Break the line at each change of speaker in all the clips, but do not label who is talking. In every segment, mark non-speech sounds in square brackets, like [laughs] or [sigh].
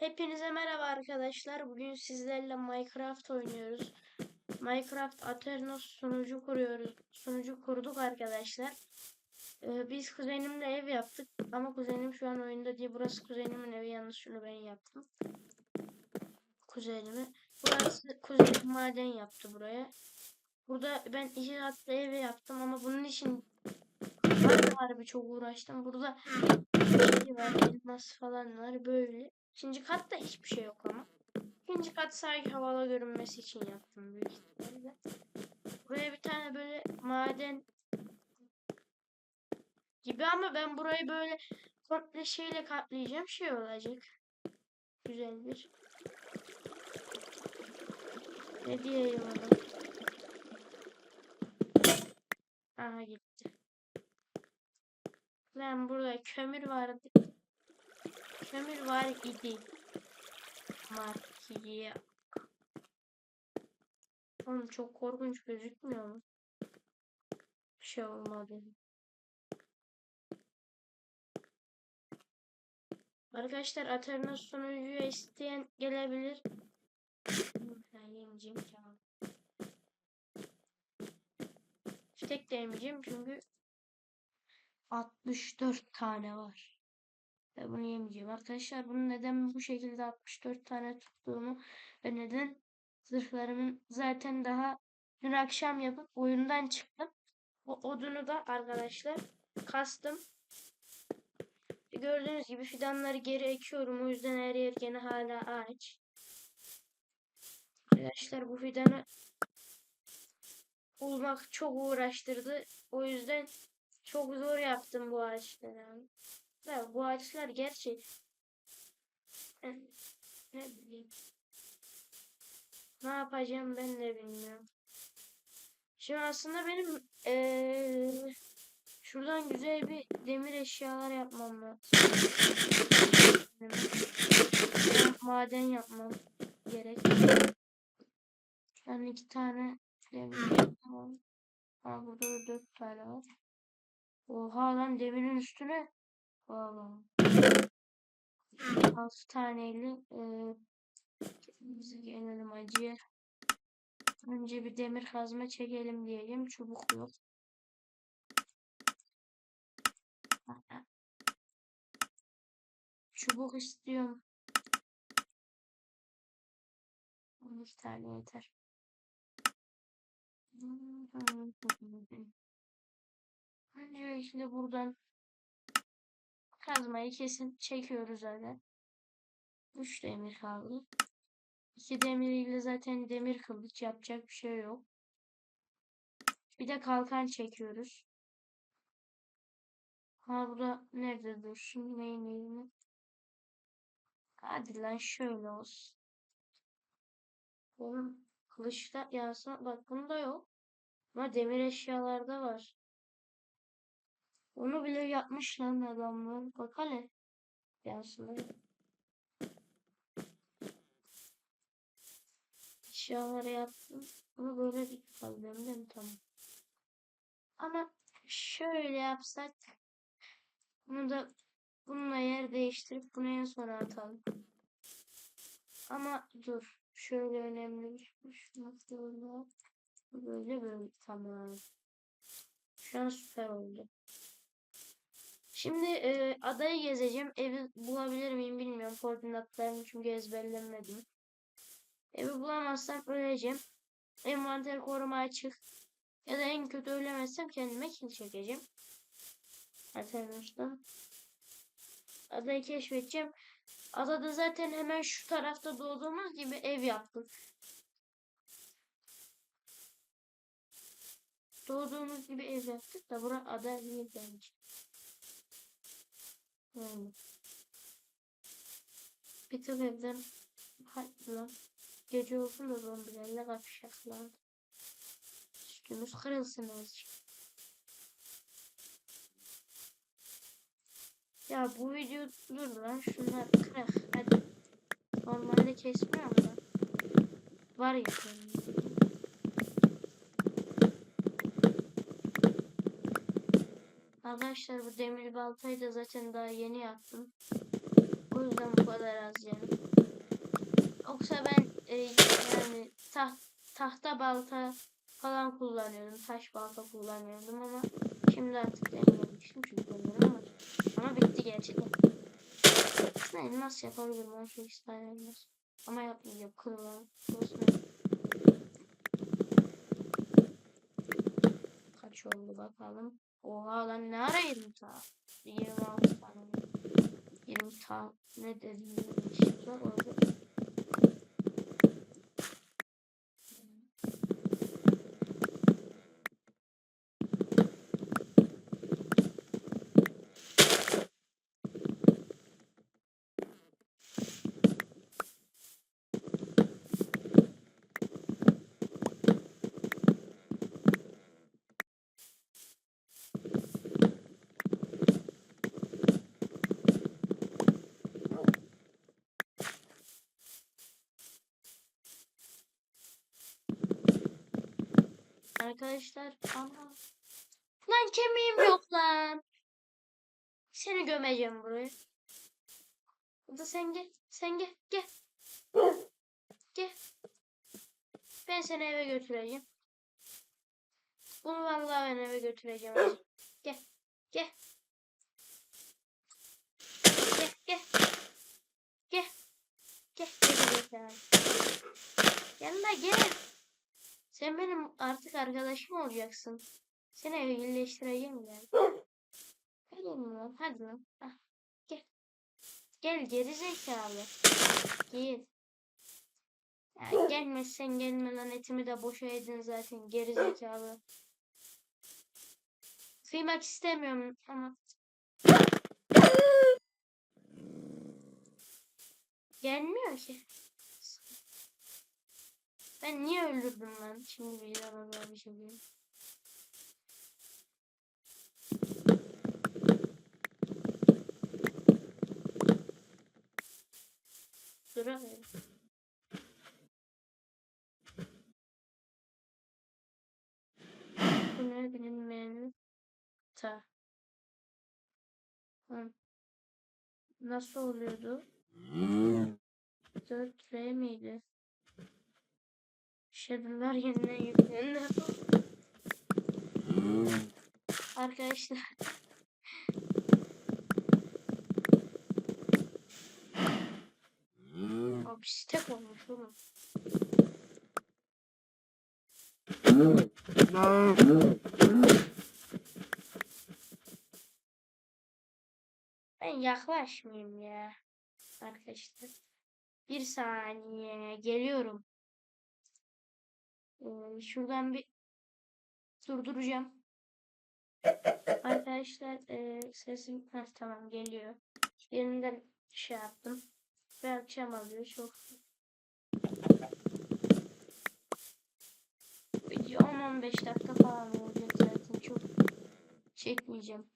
Hepinize merhaba arkadaşlar. Bugün sizlerle Minecraft oynuyoruz. Minecraft Aternos sunucu kuruyoruz. Sunucu kurduk arkadaşlar. Ee, biz kuzenimle ev yaptık. Ama kuzenim şu an oyunda değil. Burası kuzenimin evi. Yalnız şunu ben yaptım. Kuzenimi. Burası kuzenim maden yaptı buraya. Burada ben iki katlı ev yaptım ama bunun için harbi çok uğraştım. Burada şey var, falan var böyle. İkinci katta hiçbir şey yok ama. İkinci kat sadece havalı görünmesi için yaptım büyük ihtimalle. Buraya bir tane böyle maden gibi ama ben burayı böyle komple şeyle kaplayacağım. Şey olacak. Güzel bir. Ne diyeyim ona? Aha gitti. Lan burada kömür vardı. Kömür var idi. Markiye. Oğlum çok korkunç gözükmüyor mu? Bir şey olmadı. Arkadaşlar Aternos sunucuya isteyen gelebilir. Ben yemeyeceğim ki. Tek de yemeyeceğim çünkü 64 tane var. Ve bunu yemeyeceğim. Arkadaşlar bunu neden bu şekilde 64 tane tuttuğumu ve neden zırhlarımın zaten daha dün akşam yapıp oyundan çıktım. O odunu da arkadaşlar kastım. Gördüğünüz gibi fidanları geri ekiyorum. O yüzden her yer gene hala ağaç. Arkadaşlar bu fidanı bulmak çok uğraştırdı. O yüzden çok zor yaptım bu ağaçları. Ya bu ağaçlar gerçek. Ne bileyim. Ne yapacağım ben de bilmiyorum. Şimdi aslında benim eee, şuradan güzel bir demir eşyalar yapmam lazım. Maden yapmam gerek. Yani iki tane demir yapmam. Ha burada da dört tane var. Oha lan demirin üstüne. Valla. 6 taneli e, bize gelelim acıya. Önce bir demir kazma çekelim diyelim. Çubuk yok. Çubuk istiyorum. 12 tane yeter. Öncelikle buradan kazmayı kesin çekiyoruz öyle. 3 demir kaldı. 2 demiriyle zaten demir kılıç yapacak bir şey yok. Bir de kalkan çekiyoruz. Ha burada nerede dursun? Neyin neyini? Hadi lan şöyle olsun. Kılıçta yansın. Bak bunda yok. Ama demir eşyalarda var. Onu bile yapmış lan adamlar. Bak hele. Yansın. Eşyaları yaptım. Ama böyle bir kaldım değil mi? Tamam. Ama şöyle yapsak bunu da bununla yer değiştirip bunu en sona atalım. Ama dur. Şöyle önemli bir şey. Nasıl oldu? Böyle böyle tamam. Şu an süper oldu. Şimdi e, adayı gezeceğim. Evi bulabilir miyim bilmiyorum. Koordinatlarını çünkü ezberlemedim. Evi bulamazsam öleceğim. Envanter koruma açık. Ya da en kötü ölemezsem kendime kill çekeceğim. Alternatiften. Adayı keşfedeceğim. Adada zaten hemen şu tarafta doğduğumuz gibi ev yaptık. Doğduğumuz gibi ev yaptık da bura ada değil bence. Yani. Bir tık evden lan. Gece olsun da zombilerle kapışacaklar. Üstümüz kırılsın azıcık. Ya bu video dur lan şunlar kırak hadi. Normalde kesmiyorum da. Var ya senin. Arkadaşlar bu demir baltayı da zaten daha yeni yaptım. O yüzden bu kadar az yani. Yoksa ben e, yani taht, tahta balta falan kullanıyordum. Taş balta kullanıyordum ama şimdi artık denememiştim çünkü onları ama ama bitti gerçekten. Aslında elmas yapabilirim. 18 tane elmas. Ama yapmayacağım. Kırılan. Olsun. Kaç oldu bakalım. Oha lan ne ara 20 tane? 26 tane. 20 tane ne dedim? Yanlışlıkla oldu. Arkadaşlar ama lan kemiğim yok lan. Seni gömeceğim buraya. Da sen gel. Sen gel. Gel. Gel. Ben seni eve götüreceğim. Bunu vallahi ben eve götüreceğim. Gel. Gel. Gel. Gel. Gel. Gel. Gel. Gel. La gel. Sen benim artık arkadaşım olacaksın. Seni evcilleştireceğim yani. Hadi lan hadi lan. Ah, gel. Gel geri zekalı. Ya gelmezsen gelme lan etimi de boşa yedin zaten geri zekalı. Kıymak istemiyorum ama. Gelmiyor ki. Ben niye öldürdüm lan? Şimdi bir böyle bir şey diyeyim. Duramıyorum. Bu ne bilinmeyen ta. Hı. Nasıl oluyordu? 4 R miydi? Shadow'lar yeniden yüklendi. Arkadaşlar. Abi stek olmuş oğlum. Ben yaklaşmayayım ya. Arkadaşlar. Bir saniye. Geliyorum. Ee, şuradan bir durduracağım. Arkadaşlar e, sesim Heh, tamam geliyor. Yeniden şey yaptım. Ve akşam alıyor çok. Video 10-15 dakika falan olacak zaten çok çekmeyeceğim.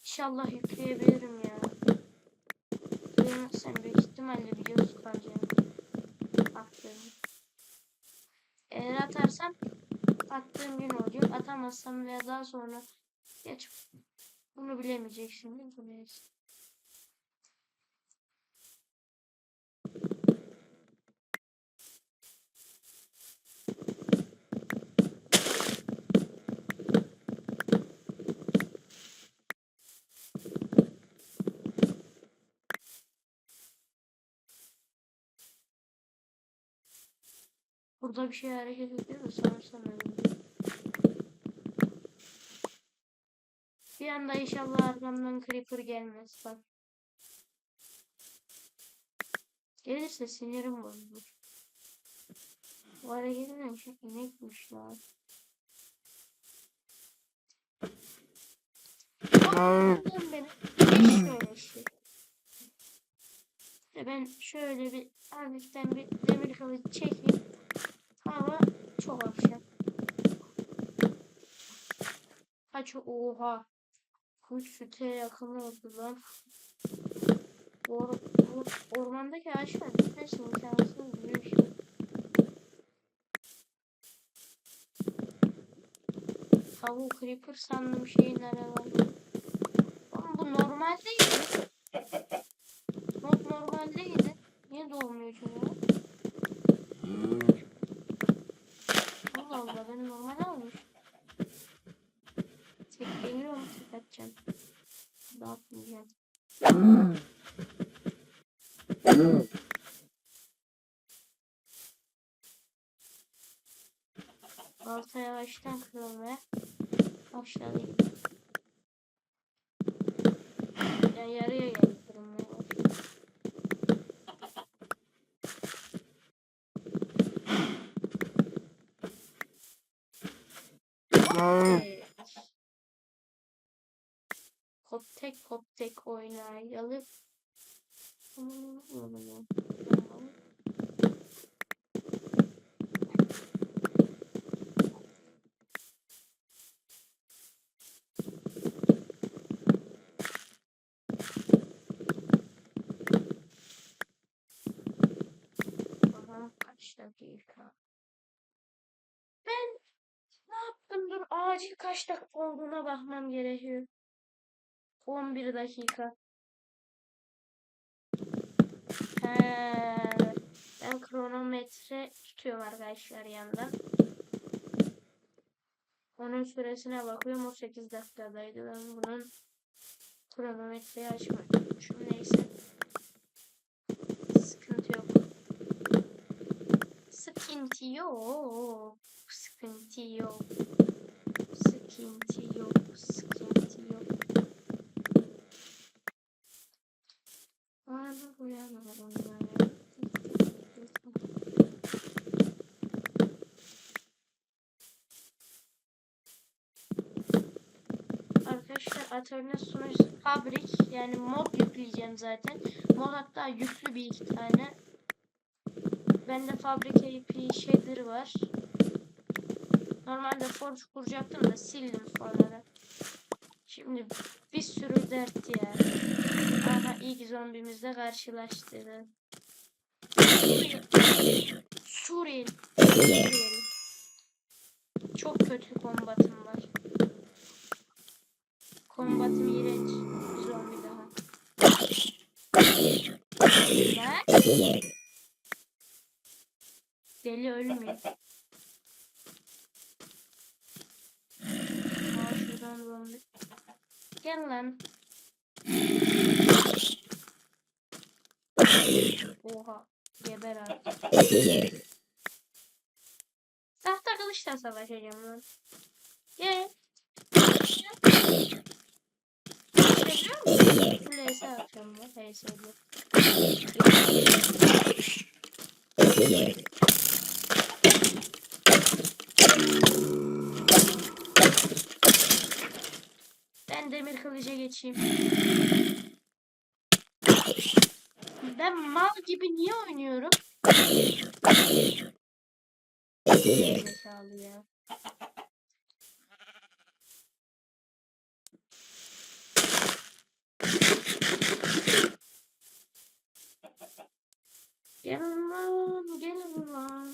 İnşallah yükleyebilirim ya. Duyamazsam büyük ihtimalle video sıkacağım. Aferin. Eğer atarsam attığım gün olacak. Atamazsam veya daha sonra geç bunu bilemeyecek şimdi. Bu Burada bir şey hareket ediyor da sanırsam öyle. Bir anda inşallah arkamdan creeper gelmez bak. Gelirse sinirim bozulur. Bu hareketin şey inekmiş lan. Beni. Böyle şey. Ben şöyle bir hafiften bir demir kılıç çekeyim. Hava çok akşam. Kaç oha. Kuş süte yakın oldu lan. Or, or, ormandaki ağaçlar bitmesi imkansız bir şey. Tavuk creeper sandım şeyin aralarında. Oğlum bu normal değil mi? Normal olmuyor çünkü. Allah Allah benim normal olmuş. Tek geliyor mu tek atacağım. Dağıtmayacağım. Balta yavaştan kırılmaya başladı. Yani yarıya geldi kırılmaya başladı. Evet. Koptek oynayalım. Aha, kaç dakika? Ben ne yaptım? Dur acil kaç dakika olduğuna bakmam gerekiyor. 11 dakika. He, ben kronometre tutuyorum arkadaşlar yandan. Onun süresine bakıyorum. O 8 dakikadaydı. Ben bunun kronometreyi açmadım. Şu neyse. Sıkıntı yok. Sıkıntı yok. Sıkıntı yok. Sıkıntı yok. Sıkıntı yok. Anı uyanmadım ben. Arkadaşlar atölye sunucusu fabrik yani mod yükleyeceğim zaten. Mod hatta yüklü bir iki tane. Bende Fabric AP shader var. Normalde Forge kuracaktım da sildim sonradan. Şimdi bir sürü dert ya. Aha ilk zombimizle karşılaştı. Suriyeli. Suriyeli. Çok kötü. Kombatım Bak. Deli ölmüyor. Aa şuradan zombi. Gel lan. Oha. Geber artık. Tahta kılıçla savaşacağım lan. Gel. Seviyor musun? HS atıyorum lan. HS'de. Ben demir kılıca geçeyim. Ben mal gibi niye oynuyorum? Zekalı ya. Gelin lan, gelin lan.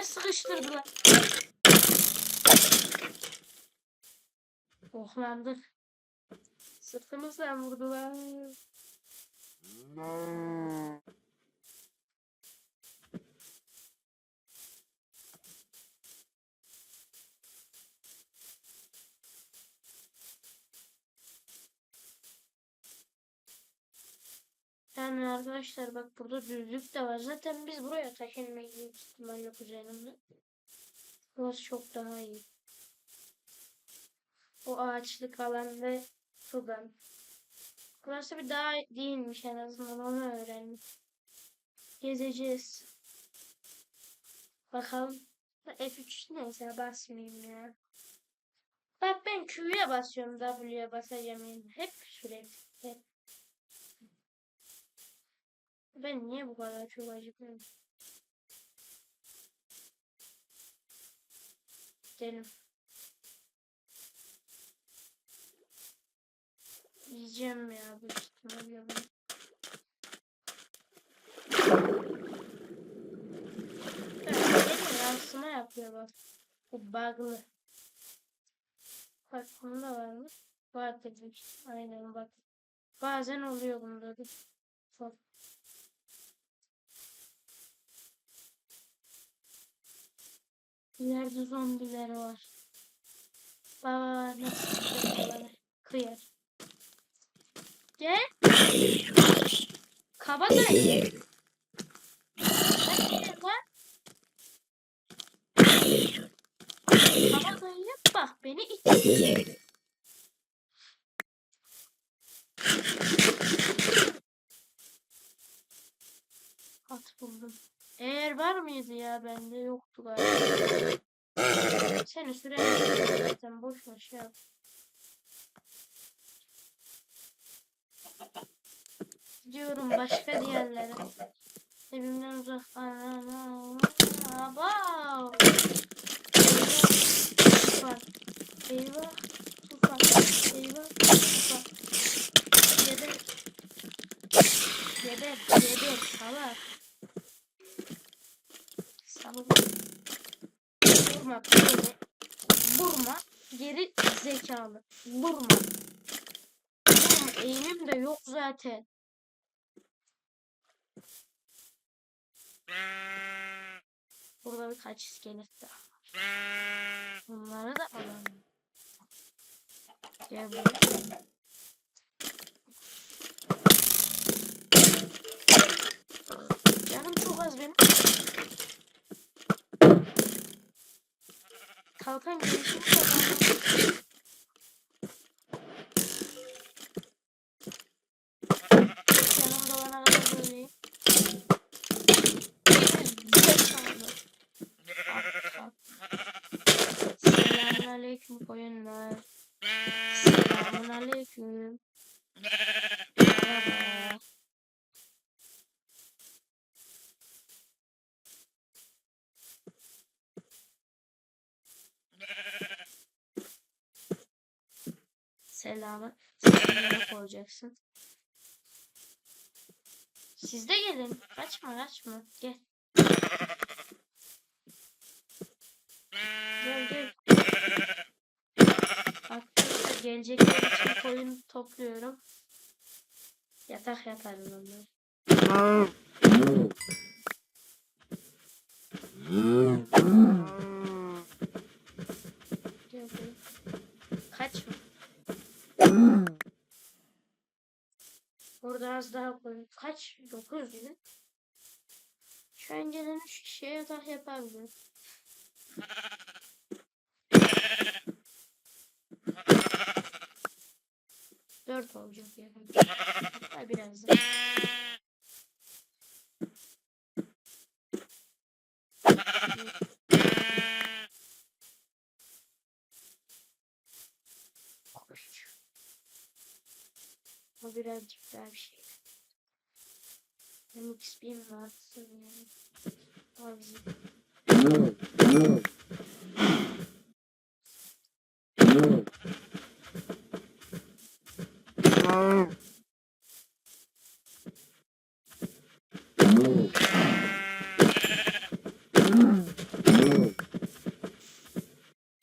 Araya sıkıştırdılar. Ohlandık. Sırtımızdan vurdular. Yani arkadaşlar bak burada düzlük de var. Zaten biz buraya taşınmayı büyük ihtimalle kuzenimle. Burası çok daha iyi. O ağaçlık alanda sudan. Burası bir dağ değilmiş en azından onu öğrendim. Gezeceğiz. Bakalım. F3 neyse basmayayım ya. Bak ben Q'ya basıyorum W'ye basacağım. Hep sürekli. Hep. Ben niye bu kadar çok acıkıyorum? Gidelim. Yiyeceğim ya bu bunu. Evet, benim yansıma yapıyor bak. Bu bug'lı. Bak bunda var mı? Var dedik. Aynen bak. Bazen oluyor bunda da. İleride zombiler var. Baba nasıl yapıyorlar? Kıyar. Gel. Bak gel lan. Kabadayı yap bak beni it. At buldum. Eğer var mıydı ya bende yoktu galiba. Seni süren zaten boş ver şey yap. Gidiyorum başka diğerlere. Evimden uzak. Abav. Tufan. Eyvah. Tufan. Eyvah. Tufan. Geber. Geber. Geber. Salak. Salak. Vurma. Vurma. Geri zekalı. Vurma. Vurma. Eğimim de yok zaten. Burada birkaç iskelet daha var. Bunları da alalım. Gel buraya. Canım çok az benim. Kalkan gelişimi kazandım. Canım dolana kadar böyleyim. Selamun aleyküm koyunlar. Selamun aleyküm. Selamı. Selamını koyacaksın. Siz de gelin. Kaçma kaçma. Gel. Gel gel. Arkadaşlar gelecekler için koyun topluyorum. Yatak yaparım onları. Gel gel. Kaçma. Burada az daha koyun. Kaç? 9 gibi. Şu an gelen 3 kişiye yatak yapabilirim. Dört olacak yani. Hatta biraz da. Koş. O birazcık daha bir şey. Benim XP'm var. Yani. Az.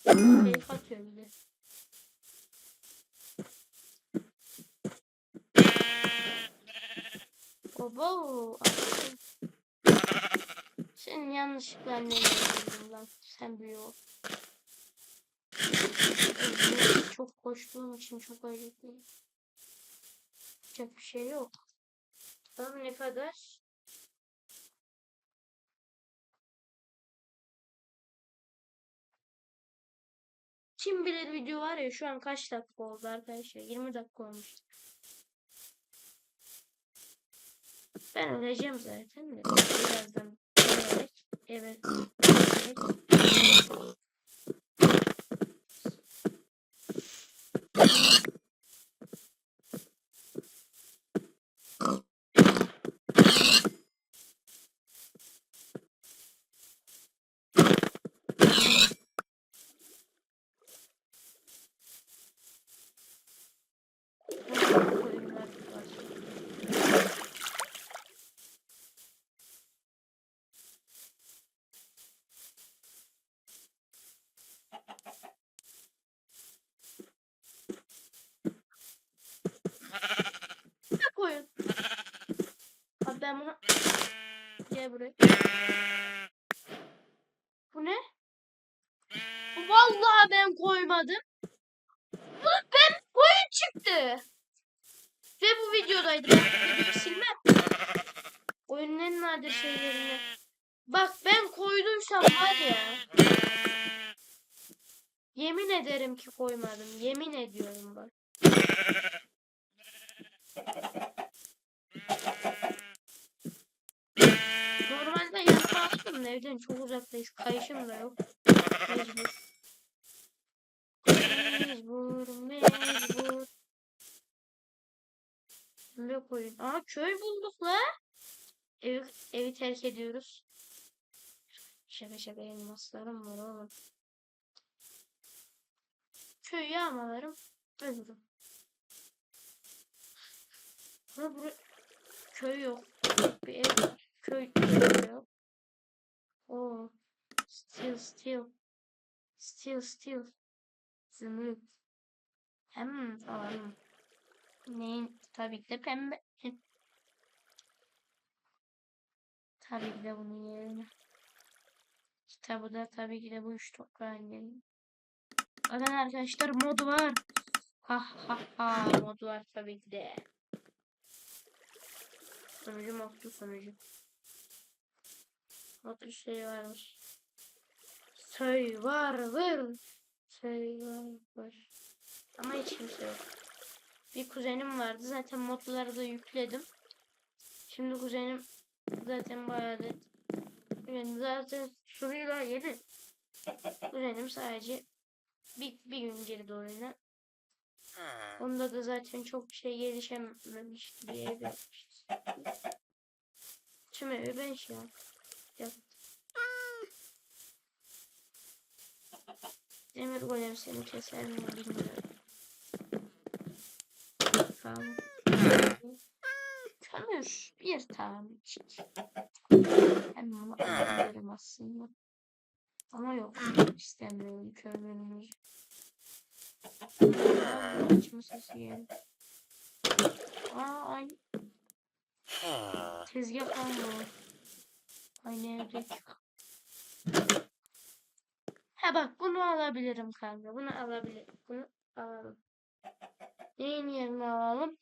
Keyif atıyor bir de. Obo. attım. Senin yanlışlıkla anneni öldürdüm lan. Sen büyü ol. Çok koştuğum için çok acıktım. Yapacak bir şey yok. Bakalım ne kadar? Kim bilir video var ya şu an kaç dakika oldu arkadaşlar? 20 dakika olmuş. Ben öleceğim zaten de. Birazdan gelerek evet. gelerek- Oyunlar var. Ne koyun? Abi ben bunu... Gel buraya. Bu ne? Vallahi ben koymadım. Ulan ben koyun çıktı. Ve bu videodaydı. Ben bu videoyu silmem. Oyunun en nadir şeylerini. Bak ben koyduysam var ya. Yemin ederim ki koymadım. Yemin ediyorum bak. Normalde yanıma attım da evden çok uzaktayız. Kayışım da yok. Mecbur. Mecbur. Ne koyun? Aa köy bulduk la. Evi, evi terk ediyoruz. Şaka şaka elmaslarım var oğlum. Köy yağmalarım. Ölürüm. Ama bura köy yok. Bir ev. Köy, köy yok. Oo. Still still. Still still. Zümrüt. Hem alalım. Neyin? Tabii ki de pembe. tabii ki de bunun yerine. Kitabı da tabii ki de bu üç toprağın yerine. Bakın arkadaşlar mod var. Ha ha ha mod var tabii ki de. Sonucu modlu sonucu. Modlu şey varmış. Söy var Ama hiç kimse yok. Bir kuzenim vardı. Zaten modları da yükledim. Şimdi kuzenim zaten bayağı da yani zaten soruyorlar yedi. Kuzenim sadece bir, bir gün girdi oyuna. Onda da zaten çok bir şey gelişememiş ev yapmışız. [laughs] Tüm evi ben şey yap- yaptım. Demir golem seni keser mi bilmiyorum. Tamam. Kömür bir tanecik. Hem bunu alabilirim aslında. Ama yok istemiyorum kömürümüzü. Açma sesi geldi. Aa ay tezgah kalma. Ay nerede? Ha bak bunu alabilirim kanka. Bunu alabilirim. Bunu alalım. Neyin yerine alalım?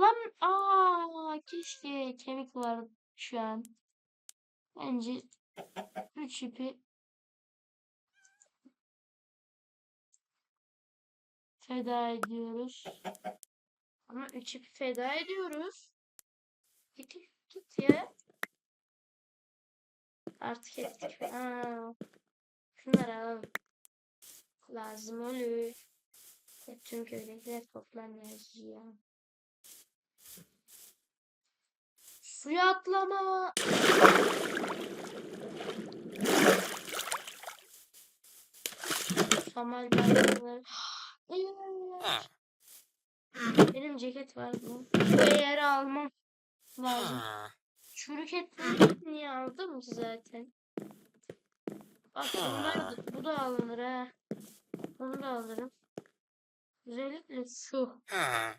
Lan aa keşke kemik var şu an. Bence üç ipi feda ediyoruz. Ama üç ipi feda ediyoruz. Git git ya. Artık ettik. Aa, şunları alalım. Lazım olur. Hep tüm köydekiler toplanıyoruz ya. Suya atlama. Samal bayrakları. Evet. Benim ceket var? Bu yeri almam lazım. Çürük etleri niye aldım zaten? Bak bunlar da, bu da alınır ha. Bunu da alırım. Özellikle şu. Hı.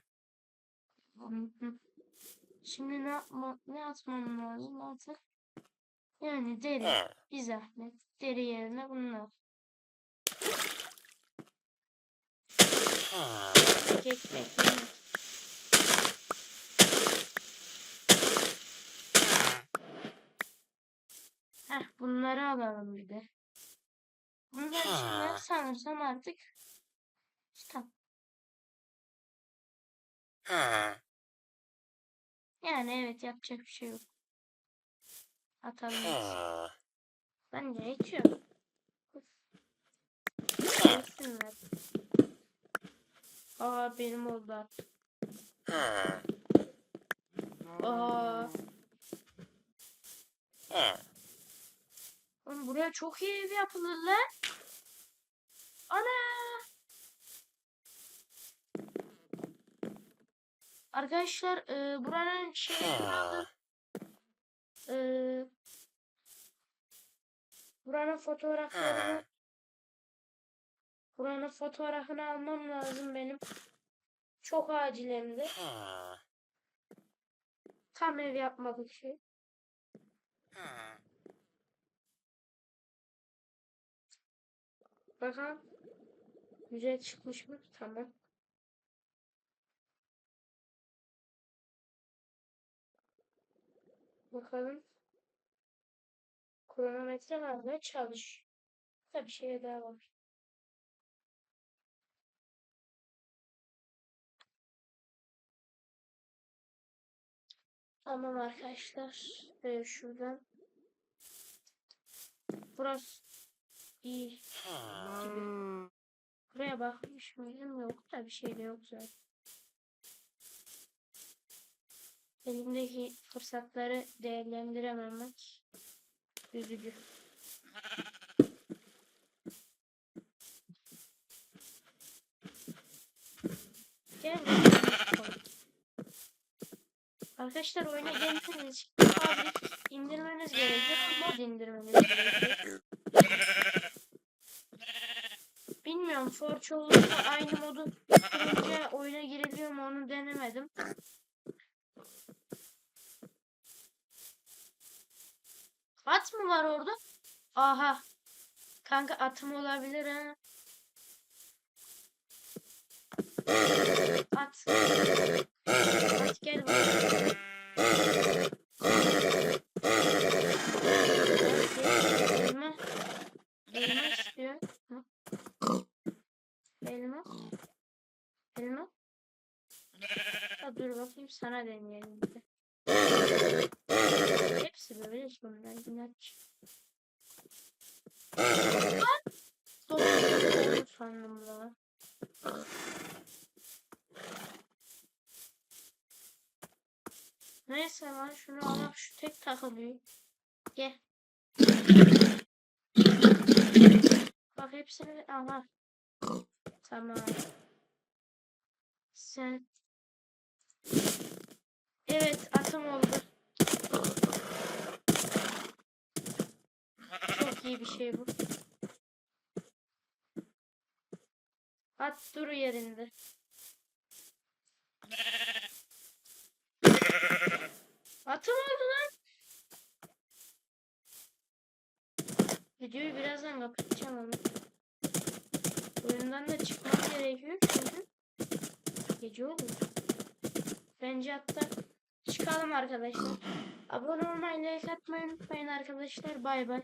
Şimdi ne yapma, ne atmam lazım artık? Yani deri, bir zahmet. Deri yerine bunlar. Ekmek, ekmek. Heh, bunları alalım bir de. Bunlar içinden sanırsam artık. Tamam. Yani evet yapacak bir şey yok. Atalım. Ben de içiyorum. Yesinler. Aa benim oldu artık. Aa. Oğlum buraya çok iyi ev yapılır lan. Ana. Arkadaşlar e, buranın şeyini aldım. E, buranın fotoğraflarını buranın fotoğrafını almam lazım benim. Çok acil hem de. Tam ev yapmadık şey. Bakalım. Güzel çıkmış mı? Tamam. Bakalım. Kronometre ve çalış. Burada bir şey daha var. Tamam arkadaşlar. Ee, şuradan. Burası iyi gibi. Buraya bakmış mıydım? Yok da bir şey de yok zaten. Elimdeki fırsatları değerlendirememek üzücü. Gel. Arkadaşlar oyuna için fabrik indirmeniz gerekiyor. Mod indirmeniz gerekiyor. Bilmiyorum Forge olursa aynı modu kurunca oyuna giriliyor mu onu denemedim. At mı var orada? Aha. Kanka atım olabilir ha. At. At gel buraya. Elma. Elma? Elma. Ha, dur bakayım sana deneyelim de. Hepsi böyle bunlar inatçı. Doğru sandım la. Neyse lan şunu alalım şu tek takılıyor. Gel. Bak hepsini aha. Tamam. Sen. Evet atım oldu. Çok iyi bir şey bu. At dur yerinde. Atım oldu lan. Videoyu birazdan kapatacağım ama. Oyundan da çıkmam gerekiyor çünkü gece olur. Bence hatta çıkalım arkadaşlar. Abone olmayı, like atmayı unutmayın arkadaşlar. Bay bay.